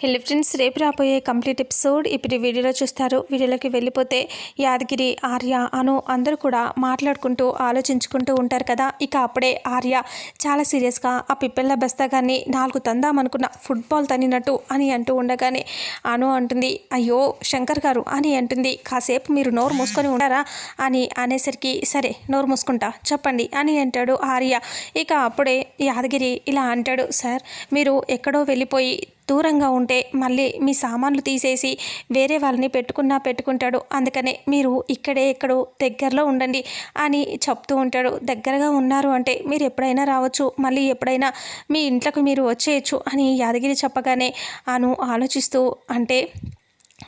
హెల్ friends రేపు రాబోయే complete episode ఇప్పుడు వీడియోలో చూస్తారు. వీడియోలోకి వెళ్ళిపోతే యాదగిరి ఆర్య అను అందరూ కూడా మాట్లాడుకుంటూ ఆలోచించుకుంటూ ఉంటారు కదా. ఇక అప్పుడే ఆర్య చాలా సీరియస్గా ఆ పిప్పెళ్ళ బస్తాగాన్ని నాలుగు తందామనుకున్న ఫుట్బాల్ తనినట్టు అని అంటూ ఉండగానే అను అంటుంది అయ్యో శంకర్ గారు అని అంటుంది కాసేపు మీరు నోరు మూసుకొని ఉంటారా అని అనేసరికి సరే నోరు మూసుకుంటా చెప్పండి అని అంటాడు ఆర్య. ఇక అప్పుడే యాదగిరి ఇలా అంటాడు సార్ మీరు ఎక్కడో వెళ్ళిపోయి దూరంగా ఉంటే మళ్ళీ మీ సామాన్లు తీసేసి వేరే వాళ్ళని పెట్టుకున్నా పెట్టుకుంటాడు. అందుకనే మీరు ఇక్కడే ఎక్కడో దగ్గరలో ఉండండి అని చెప్తూ ఉంటాడు. దగ్గరగా ఉన్నారు అంటే మీరు ఎప్పుడైనా రావచ్చు మళ్ళీ ఎప్పుడైనా మీ ఇంట్లోకి మీరు వచ్చేయచ్చు అని యాదగిరి చెప్పగానే అను ఆలోచిస్తూ అంటే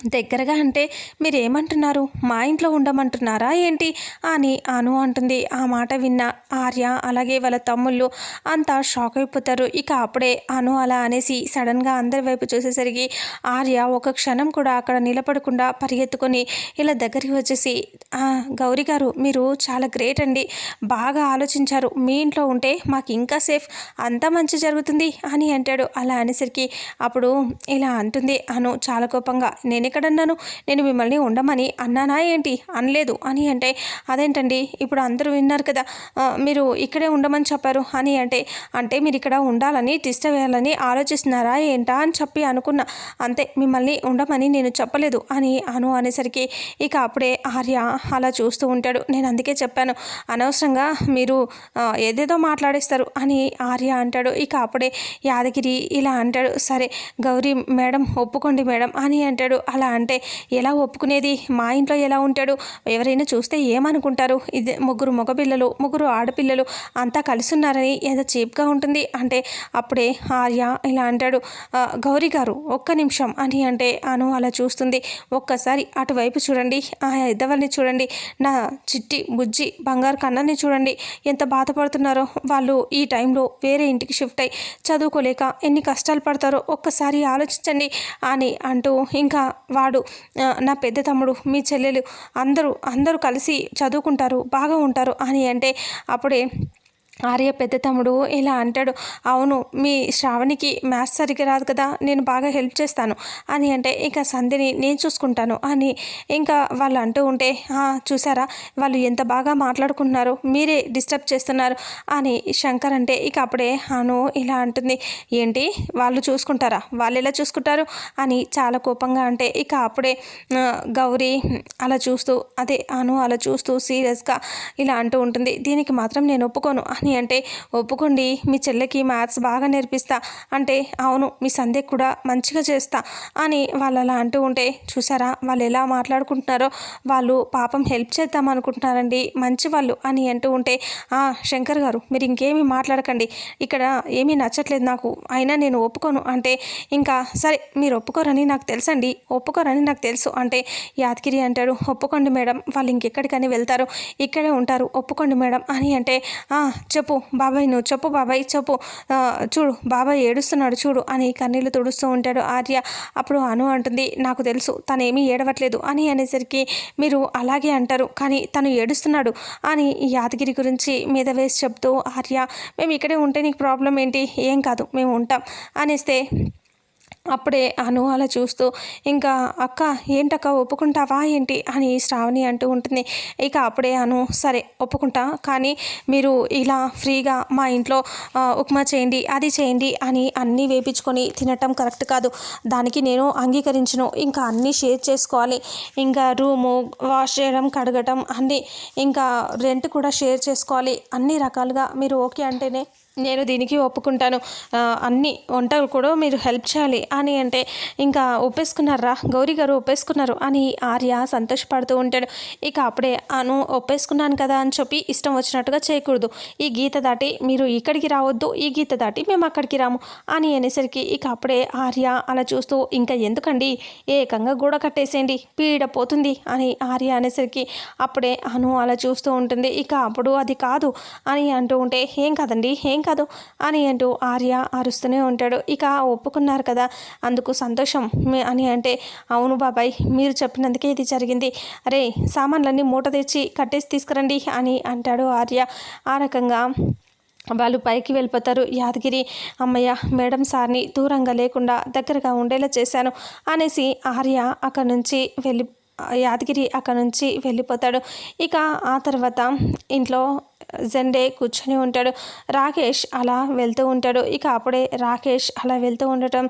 దగ్గరగా అంటే మీరు ఏమంటున్నారు మా ఇంట్లో ఉండమంటున్నారా ఏంటి? అని అను అంటుంది. ఆ మాట విన్న ఆర్య అలాగే వాళ్ళ తమ్ముళ్ళు అంతా షాక్ అయిపోతారు. ఇక అప్పుడే అను అలా అనేసి సడన్గా అందరి వైపు చూసేసరికి ఆర్య ఒక క్షణం కూడా అక్కడ నిలబడకుండా పరిగెత్తుకొని ఇలా దగ్గరికి వచ్చేసి గౌరీ గారు మీరు చాలా గ్రేట్ అండి. బాగా ఆలోచించారు. మీ ఇంట్లో ఉంటే మాకు ఇంకా సేఫ్. అంతా మంచి జరుగుతుంది అని అంటాడు. అలా అనేసరికి అప్పుడు ఇలా అంటుంది అను చాలా కోపంగా. నేను నేను ఎక్కడన్నాను? నేను మిమ్మల్ని ఉండమని అన్నానా ఏంటి? అనలేదు. అని అంటే అదేంటండి? ఇప్పుడు అందరూ విన్నారు కదా మీరు ఇక్కడే ఉండమని చెప్పారు. అని అంటే అంటే మీరు ఇక్కడ ఉండాలని తిష్ట వేయాలని ఆలోచిస్తున్నారా ఏంటా అని చెప్పి అనుకున్నా. అంతే మిమ్మల్ని ఉండమని నేను చెప్పలేదు. అని అను అనేసరికి ఇక అప్పుడే ఆర్య అలా చూస్తూ ఉంటాడు. నేను అందుకే చెప్పాను అనవసరంగా మీరు ఏదేదో మాట్లాడేస్తారు అని ఆర్య అంటాడు. ఇక అప్పుడే యాదగిరి ఇలా అంటాడు సరే గౌరీ మేడం ఒప్పుకోండి మేడం అని అంటాడు. అలా అంటే ఎలా ఒప్పుకునేది? మా ఇంట్లో ఎలా ఉంటాడు? ఎవరైనా చూస్తే ఏమనుకుంటారు? ఇది ముగ్గురు మగపిల్లలు ముగ్గురు ఆడపిల్లలు అంతా కలుసున్నారని ఏదో చీప్గా ఉంటుంది. అంటే అప్పుడే ఆర్య ఇలా అంటాడు గౌరీ గారు ఒక్క నిమిషం అని అంటే అను అలా చూస్తుంది. ఒక్కసారి అటువైపు చూడండి ఆ ఇద్దవల్ని చూడండి నా చిట్టి బుజ్జి బంగారు కన్నని చూడండి ఎంత బాధపడుతున్నారో. వాళ్ళు ఈ టైంలో వేరే ఇంటికి షిఫ్ట్ అయ్యి చదువుకోలేక ఎన్ని కష్టాలు పడతారో ఒక్కసారి ఆలోచించండి అని అంటూ ఇంకా వాడు నా పెద్ద తమ్ముడు మీ చెల్లెలు అందరూ అందరూ కలిసి చదువుకుంటారు బాగా ఉంటారు అని అంటే అప్పుడే ఆర్య పెద్ద తమ్ముడు ఇలా అంటాడు అవును మీ శ్రావణికి మ్యాథ్స్ సరిగ్గా రాదు కదా నేను బాగా హెల్ప్ చేస్తాను. అని అంటే ఇంకా సంధిని నేను చూసుకుంటాను అని ఇంకా వాళ్ళు అంటూ ఉంటే చూసారా వాళ్ళు ఎంత బాగా మాట్లాడుకుంటున్నారు మీరే డిస్టర్బ్ చేస్తున్నారు అని శంకర్ అంటే ఇక అప్పుడే అను ఇలా అంటుంది ఏంటి వాళ్ళు చూసుకుంటారా వాళ్ళు ఎలా చూసుకుంటారు? అని చాలా కోపంగా అంటే ఇక అప్పుడే గౌరీ అలా చూస్తూ అదే అను అలా చూస్తూ సీరియస్గా ఇలా అంటూ ఉంటుంది దీనికి మాత్రం నేను ఒప్పుకోను అని అంటే ఒప్పుకోండి మీ చెల్లెకి మ్యాథ్స్ బాగా నేర్పిస్తా. అంటే అవును మీ సంధ్య కూడా మంచిగా చేస్తా అని వాళ్ళు అలా అంటూ ఉంటే చూసారా వాళ్ళు ఎలా మాట్లాడుకుంటున్నారో వాళ్ళు పాపం హెల్ప్ చేద్దాం అనుకుంటున్నారండి మంచి వాళ్ళు అని అంటూ ఉంటే శంకర్ గారు మీరు ఇంకేమీ మాట్లాడకండి. ఇక్కడ ఏమీ నచ్చట్లేదు నాకు. అయినా నేను ఒప్పుకోను. అంటే ఇంకా సరే మీరు ఒప్పుకోరని నాకు తెలుసండి. ఒప్పుకోరని నాకు తెలుసు. అంటే యాదగిరి అంటాడు ఒప్పుకోండి మేడం వాళ్ళు ఇంకెక్కడికని వెళ్తారు. ఇక్కడే ఉంటారు. ఒప్పుకోండి మేడం అని అంటే చెప్పు బాబాయ్ నువ్వు చెప్పు బాబాయ్ చెప్పు. చూడు బాబాయ్ ఏడుస్తున్నాడు చూడు అని కన్నీళ్ళు తుడుస్తూ ఉంటాడు ఆర్య. అప్పుడు అను అంటుంది నాకు తెలుసు తను ఏమీ ఏడవట్లేదు అని అనేసరికి మీరు అలాగే అంటారు కానీ తను ఏడుస్తున్నాడు అని యాదగిరి గురించి మీద వేసి చెప్తూ ఆర్య మేము ఇక్కడే ఉంటే నీకు ప్రాబ్లం ఏంటి? ఏం కాదు మేము ఉంటాం అనేస్తే అప్పుడే అను అలా చూస్తూ ఇంకా అక్క ఏంటక్క ఒప్పుకుంటావా ఏంటి? అని శ్రావణి అంటూ ఉంటుంది. ఇక అప్పుడే అను సరే ఒప్పుకుంటా కానీ మీరు ఇలా ఫ్రీగా మా ఇంట్లో ఉప్మా చేయండి అది చేయండి అని అన్నీ వేపించుకొని తినటం కరెక్ట్ కాదు. దానికి నేను అంగీకరించను. ఇంకా అన్నీ షేర్ చేసుకోవాలి. ఇంకా రూము వాష్ చేయడం కడగటం అన్నీ ఇంకా రెంట్ కూడా షేర్ చేసుకోవాలి. అన్ని రకాలుగా మీరు ఓకే అంటేనే నేను దీనికి ఒప్పుకుంటాను. అన్ని వంటలు కూడా మీరు హెల్ప్ చేయాలి అని అంటే ఇంకా ఒప్పేసుకున్నారా? గౌరీ గారు ఒప్పేసుకున్నారు అని ఆర్య సంతోషపడుతూ ఉంటాడు. ఇక అప్పుడే అను ఒప్పేసుకున్నాను కదా అని చెప్పి ఇష్టం వచ్చినట్టుగా చేయకూడదు. ఈ గీత దాటి మీరు ఇక్కడికి రావద్దు ఈ గీత దాటి మేము అక్కడికి రాము అని అనేసరికి ఇక అప్పుడే ఆర్య అలా చూస్తూ ఇంకా ఎందుకండి? ఏకంగా గూడ కట్టేసేయండి పీడ పోతుంది అని ఆర్య అనేసరికి అప్పుడే అను అలా చూస్తూ ఉంటుంది. ఇక అప్పుడు అది కాదు అని అంటూ ఉంటే ఏం కదండి ఏం కాదు అని అంటూ ఆర్య అరుస్తూనే ఉంటాడు. ఇక ఒప్పుకున్నారు కదా అందుకు సంతోషం. అని అంటే అవును బాబాయ్ మీరు చెప్పినందుకే ఇది జరిగింది. అరే సామాన్లన్నీ మూట తెచ్చి కట్టేసి తీసుకురండి అని అంటాడు ఆర్య. ఆ రకంగా వాళ్ళు పైకి వెళ్ళిపోతారు. యాదగిరి అమ్మయ్య మేడం సార్ని దూరంగా లేకుండా దగ్గరగా ఉండేలా చేశాను అనేసి ఆర్య అక్కడి నుంచి వెళ్ళి యాదగిరి అక్కడ నుంచి వెళ్ళిపోతాడు. ఇక ఆ తర్వాత ఇంట్లో జెండే కూర్చొని ఉంటాడు. రాకేష్ అలా వెళ్తూ ఉంటాడు. ఇక అప్పుడే రాకేష్ అలా వెళ్తూ ఉండటం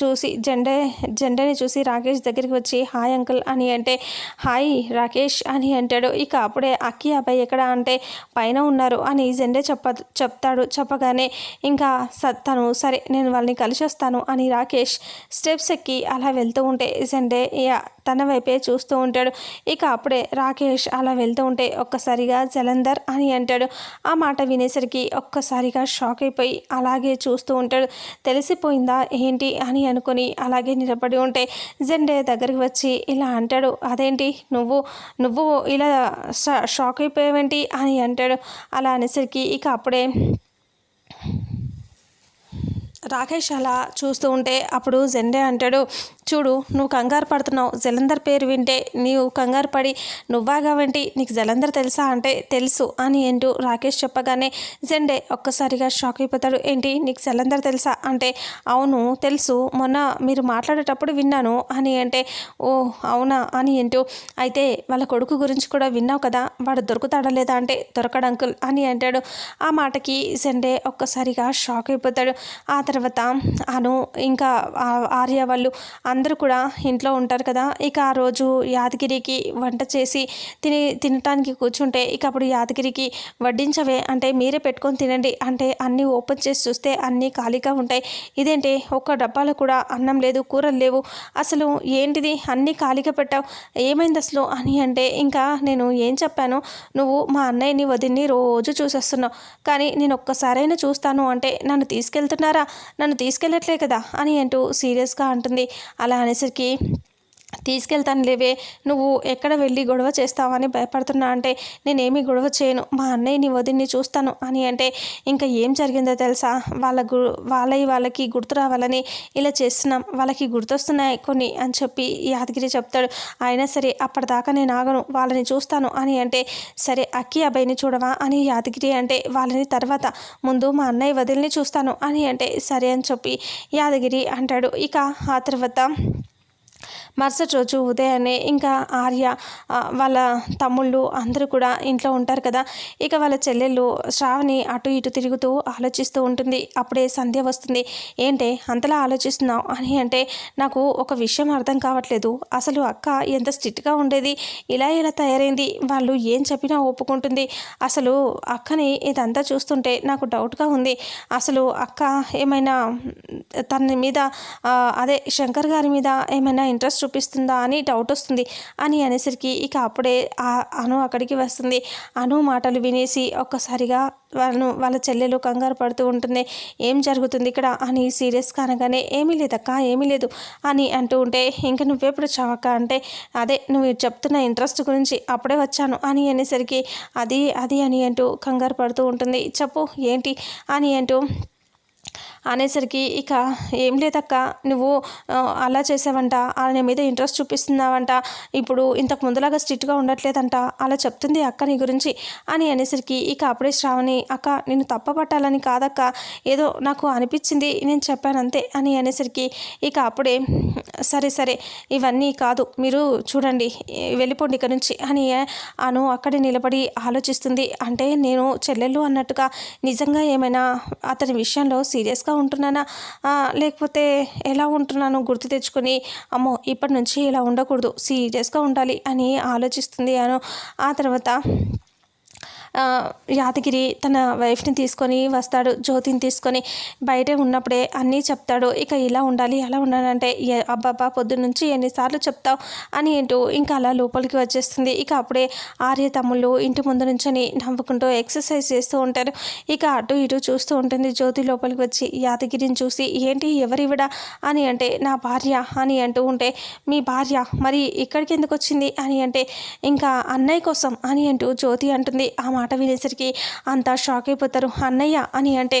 చూసి జెండే జెండేని చూసి రాకేష్ దగ్గరికి వచ్చి హాయ్ అంకుల్ అని అంటే హాయ్ రాకేష్ అని అంటాడు. ఇక అప్పుడే అక్కి అబ్బాయి ఎక్కడ అంటే పైన ఉన్నారు అని జెండే చెప్ప చెప్తాడు. చెప్పగానే ఇంకా తను సరే నేను వాళ్ళని కలిసి వస్తాను అని రాకేష్ స్టెప్స్ ఎక్కి అలా వెళ్తూ ఉంటే జెండే తన వైపే చూస్తూ ఉంటాడు. ఇక అప్పుడే రాకేష్ అలా వెళ్తూ ఉంటే ఒక్కసారిగా జలంధర్ అని అంటాడు. ఆ మాట వినేసరికి ఒక్కసారిగా షాక్ అయిపోయి అలాగే చూస్తూ ఉంటాడు. తెలిసిపోయిందా ఏంటి అని అనుకుని అలాగే నిలబడి ఉంటే జెండే దగ్గరికి వచ్చి ఇలా అంటాడు. అదేంటి? నువ్వు నువ్వు ఇలా షాక్ అయిపోయావేంటి? అని అంటాడు. అలా అనేసరికి ఇక అప్పుడే రాకేష్ అలా చూస్తూ ఉంటే అప్పుడు జెండే అంటాడు చూడు నువ్వు కంగారు పడుతున్నావు. జలంధర్ పేరు వింటే నీవు కంగారు పడి నువ్వాగా వంటి నీకు జలంధర్ తెలుసా అంటే తెలుసు అని ఏంటూ రాకేష్ చెప్పగానే జెండే ఒక్కసారిగా షాక్ అయిపోతాడు. ఏంటి నీకు జలంధర్ తెలుసా అంటే అవును తెలుసు. మొన్న మీరు మాట్లాడేటప్పుడు విన్నాను అని అంటే ఓ అవునా అని ఏంటో అయితే వాళ్ళ కొడుకు గురించి కూడా విన్నావు కదా వాడు దొరుకుతాడా లేదా అంటే దొరకడంకుల్ అని అంటాడు. ఆ మాటకి జెండే ఒక్కసారిగా షాక్ అయిపోతాడు. ఆ తర్వాత అను ఇంకా ఆర్య వాళ్ళు అందరూ కూడా ఇంట్లో ఉంటారు కదా ఇక ఆ రోజు యాదగిరికి వంట చేసి తిని తినటానికి కూర్చుంటే ఇక అప్పుడు యాదగిరికి వడ్డించవే అంటే మీరే పెట్టుకొని తినండి అంటే అన్నీ ఓపెన్ చేసి చూస్తే అన్నీ ఖాళీగా ఉంటాయి. ఇదేంటి? ఒక్క డబ్బాలో కూడా అన్నం లేదు కూరలు లేవు. అసలు ఏంటిది? అన్నీ ఖాళీగా పెట్టావు. ఏమైంది అసలు అని అంటే ఇంకా నేను ఏం చెప్పాను? నువ్వు మా అన్నయ్యని వదిన్ని రోజు చూసేస్తున్నావు. కానీ నేను ఒక్కసారైనా చూస్తాను అంటే నన్ను తీసుకెళ్తున్నారా? నన్ను తీసుకెళ్ళట్లే కదా అని అంటూ సీరియస్గా అంటుంది. అలా అనేసరికి తీసుకెళ్తాను లేవే నువ్వు ఎక్కడ వెళ్ళి గొడవ చేస్తావని భయపడుతున్నా అంటే నేనేమి గొడవ చేయను. మా అన్నయ్యని వదిన్ని చూస్తాను అని అంటే ఇంకా ఏం జరిగిందో తెలుసా? వాళ్ళ గు వాళ్ళవి వాళ్ళకి గుర్తు రావాలని ఇలా చేస్తున్నాం. వాళ్ళకి గుర్తొస్తున్నాయి కొన్ని అని చెప్పి యాదగిరి చెప్తాడు. అయినా సరే అప్పటిదాకా నేను ఆగను. వాళ్ళని చూస్తాను అని అంటే సరే అక్కి అబ్బాయిని చూడవా అని యాదగిరి అంటే వాళ్ళని తర్వాత ముందు మా అన్నయ్య వదిలిని చూస్తాను అని అంటే సరే అని చెప్పి యాదగిరి అంటాడు. ఇక ఆ తర్వాత మరుసటి రోజు ఉదయాన్నే ఇంకా ఆర్య వాళ్ళ తమ్ముళ్ళు అందరూ కూడా ఇంట్లో ఉంటారు కదా. ఇక వాళ్ళ చెల్లెళ్ళు శ్రావణి అటు ఇటు తిరుగుతూ ఆలోచిస్తూ ఉంటుంది. అప్పుడే సంధ్య వస్తుంది. ఏంటే అంతలా ఆలోచిస్తున్నావు అని అంటే నాకు ఒక విషయం అర్థం కావట్లేదు. అసలు అక్క ఎంత స్ట్రిక్ట్గా ఉండేది? ఇలా ఇలా తయారైంది? వాళ్ళు ఏం చెప్పినా ఒప్పుకుంటుంది. అసలు అక్కని ఇదంతా చూస్తుంటే నాకు డౌట్గా ఉంది. అసలు అక్క ఏమైనా తన మీద అదే శంకర్ గారి మీద ఏమైనా ఇంట్రెస్ట్ చూపిస్తుందా అని డౌట్ వస్తుంది. అని అనేసరికి ఇక అప్పుడే అను అక్కడికి వస్తుంది. అను మాటలు వినేసి ఒక్కసారిగా వాళ్ళను వాళ్ళ చెల్లెలు కంగారు పడుతూ ఉంటుంది. ఏం జరుగుతుంది ఇక్కడ? అని సీరియస్గా అనగానే ఏమీ లేదక్క ఏమీ లేదు అని అంటూ ఉంటే ఇంకా నువ్వెప్పుడు చవక్క? అంటే అదే నువ్వు చెప్తున్న ఇంట్రెస్ట్ గురించి అప్పుడే వచ్చాను అని అనేసరికి అది అది అని అంటూ కంగారు పడుతూ ఉంటుంది. చెప్పు ఏంటి? అని అంటూ అనేసరికి ఇక ఏం లేదక్క నువ్వు అలా చేసావంట ఆయన మీద ఇంట్రెస్ట్ చూపిస్తున్నావంట ఇప్పుడు ఇంతకు ముందులాగా స్ట్రిక్ట్గా ఉండట్లేదంట అలా చెప్తుంది అక్క నీ గురించి అని అనేసరికి ఇక అప్పుడే శ్రావణి అక్క నేను తప్పపట్టాలని కాదక్క ఏదో నాకు అనిపించింది నేను చెప్పాను అంతే అని అనేసరికి ఇక అప్పుడే సరే సరే ఇవన్నీ కాదు మీరు చూడండి వెళ్ళిపోండి ఇక్కడ నుంచి అని అను అక్కడే నిలబడి ఆలోచిస్తుంది అంటే నేను చెల్లెళ్ళు అన్నట్టుగా నిజంగా ఏమైనా అతని విషయంలో సీరియస్గా సీరియస్గా ఉంటున్నానా? లేకపోతే ఎలా ఉంటున్నాను గుర్తు తెచ్చుకొని అమ్మో ఇప్పటి నుంచి ఇలా ఉండకూడదు సీరియస్గా ఉండాలి అని ఆలోచిస్తుంది అను. ఆ తర్వాత యాదగిరి తన వైఫ్ని తీసుకొని వస్తాడు జ్యోతిని తీసుకొని బయటే ఉన్నప్పుడే అన్నీ చెప్తాడు. ఇక ఇలా ఉండాలి అలా ఉండాలంటే అబ్బాబ్బా పొద్దు నుంచి ఎన్నిసార్లు చెప్తావు అని ఏంటో ఇంకా అలా లోపలికి వచ్చేస్తుంది. ఇక అప్పుడే ఆర్య తమ్ముళ్ళు ఇంటి ముందు నుంచొని నవ్వుకుంటూ ఎక్సర్సైజ్ చేస్తూ ఉంటారు. ఇక అటు ఇటు చూస్తూ ఉంటుంది జ్యోతి లోపలికి వచ్చి యాదగిరిని చూసి ఏంటి ఎవరివిడ అని అంటే నా భార్య అని అంటూ ఉంటే మీ భార్య? మరి ఇక్కడికి ఎందుకు వచ్చింది? అని అంటే ఇంకా అన్నయ్య కోసం అని అంటూ జ్యోతి అంటుంది. ఆ మాట వినేసరికి అంతా షాక్ అయిపోతారు అన్నయ్య అని అంటే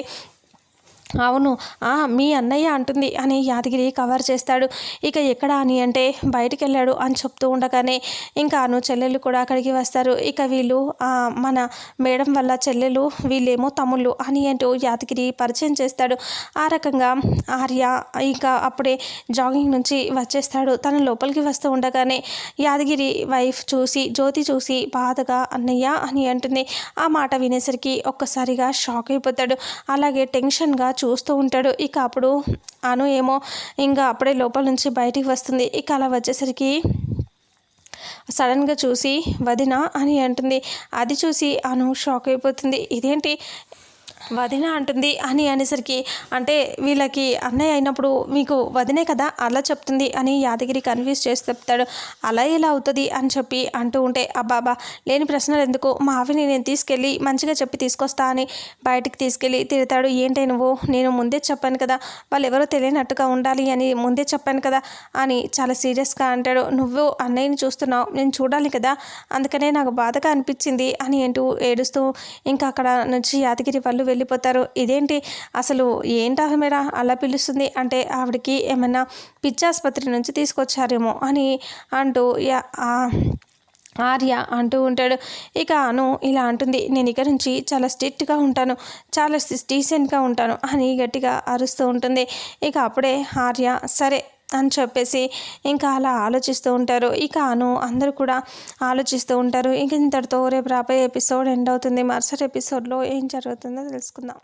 అవును. ఆ, మీ అన్నయ్య అంటుంది అని యాదగిరి కవర్ చేస్తాడు. ఇక ఎక్కడ అని అంటే బయటికి వెళ్ళాడు అని చెప్తూ ఉండగానే ఇంకా అను చెల్లెళ్ళు కూడా అక్కడికి వస్తారు. ఇక వీళ్ళు మన మేడం వల్ల చెల్లెలు వీళ్ళేమో తమ్ముళ్ళు అని అంటూ యాదగిరి పరిచయం చేస్తాడు. ఆ రకంగా ఆర్య ఇంకా అప్పుడే జాగింగ్ నుంచి వచ్చేస్తాడు. తన లోపలికి వస్తూ ఉండగానే యాదగిరి వైఫ్ చూసి జ్యోతి చూసి బాధగా అన్నయ్య అని అంటుంది. ఆ మాట వినేసరికి ఒక్కసారిగా షాక్ అయిపోతాడు. అలాగే టెన్షన్గా చూస్తూ ఉంటాడు. ఇక అప్పుడు అను ఏమో ఇంకా అప్పుడే లోపల నుంచి బయటికి వస్తుంది. ఇక అలా వచ్చేసరికి సడన్గా చూసి వదిన అని అంటుంది. అది చూసి అను షాక్ అయిపోతుంది. ఇదేంటి? వదిన అంటుంది అని అనేసరికి అంటే వీళ్ళకి అన్నయ్య అయినప్పుడు మీకు వదినే కదా అలా చెప్తుంది అని యాదగిరి కన్ఫ్యూజ్ చేసి చెప్తాడు. అలా ఎలా అవుతుంది? అని చెప్పి అంటూ ఉంటే అబ్బాబా లేని ప్రశ్నలు ఎందుకు? మా ఆవిని నేను తీసుకెళ్ళి మంచిగా చెప్పి తీసుకొస్తా అని బయటికి తీసుకెళ్ళి తిడతాడు. ఏంటి నువ్వు? నేను ముందే చెప్పాను కదా వాళ్ళు ఎవరో తెలియనట్టుగా ఉండాలి అని ముందే చెప్పాను కదా అని చాలా సీరియస్గా అంటాడు. నువ్వు అన్నయ్యని చూస్తున్నావు నేను చూడాలి కదా అందుకనే నాకు బాధగా అనిపించింది అని అంటూ ఏడుస్తూ ఇంకా అక్కడ నుంచి యాదగిరి వాళ్ళు వెళ్ళిపోతారు. ఇదేంటి? అసలు ఏంటి మేడ అలా పిలుస్తుంది. అంటే ఆవిడకి ఏమైనా పిచ్చాసుపత్రి నుంచి తీసుకొచ్చారేమో అని అంటూ యా- ఆర్య అంటూ ఉంటాడు. ఇక అను ఇలా అంటుంది. నేను ఇక నుంచి చాలా స్ట్రిక్ట్గా ఉంటాను. చాలా డీసెంట్గా ఉంటాను అని గట్టిగా అరుస్తూ ఉంటుంది. ఇక అప్పుడే ఆర్య సరే అని చెప్పేసి ఇంకా అలా ఆలోచిస్తూ ఉంటారు. ఇక అను అందరూ కూడా ఆలోచిస్తూ ఉంటారు. ఇంక ఇంతటితో రేపు రాబోయే ఎపిసోడ్ ఎండ్ అవుతుంది. మరుసటి ఎపిసోడ్లో ఏం జరుగుతుందో తెలుసుకుందాం.